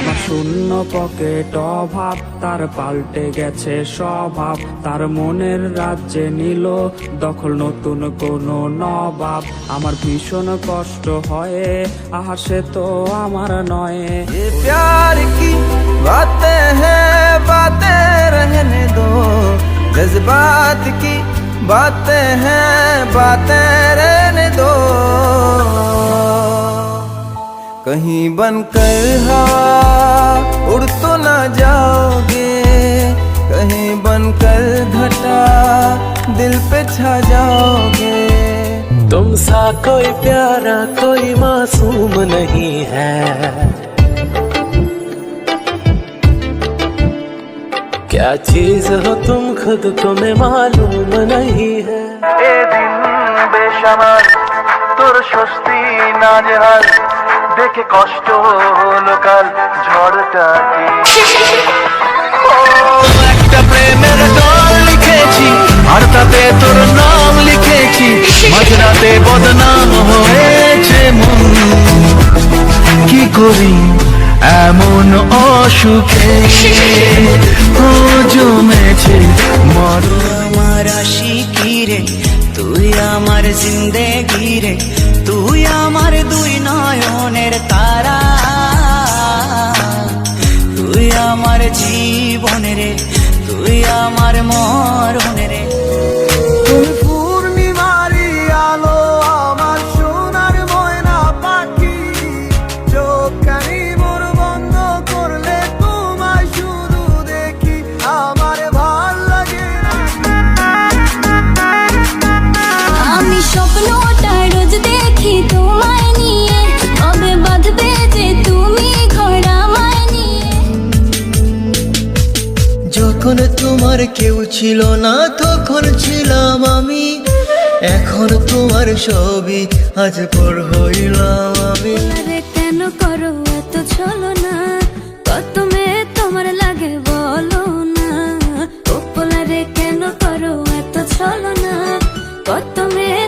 আমার শূন্য পকেট অভাব তার পাল্টে গেছে স্বভাব তার মনের রাজ্যে নিল দখল নতুন কোনো নবাব আমার ভীষণ কষ্ট হয় আহা সে তো আমার নয় ये प्यार की बातें हैं बातें रहने दो जज्बात की बातें हैं बातें रहने दो कहीं बनकर हवा उड़ तो ना जाओगे कहीं बनकर घटा दिल पे छा जाओगे तुम सा कोई प्यारा कोई मासूम नहीं है क्या चीज हो तुम खुद को मैं मालूम नहीं है এ দিন বেসামাল তোর স্বস্তি নাজেহাল দেখে কষ্ট হলো কাল একটা প্রেমের গান লিখেছি, আর তাতে তোর নাম লিখেছি। মাঝরাতে বদনাম হয়েছে মন। কি করি? এমন অসুখে ও জমেছে মরণ আমার আশিকি রে, তুই আমার জিন্দেগি রে, তুই আমার দুই নয়নের তুই আমার মরণ রে যখন তোমার কেউ ছিল না, তখন ছিলাম আমি। এখন তোমার সবই আজ পর হইলাম আমি। কেন করো এত ছলো না? কত মেয়ে তোমার লাগে বলো না। উপলারে কেন করো এত ছলো না? কত মেয়ে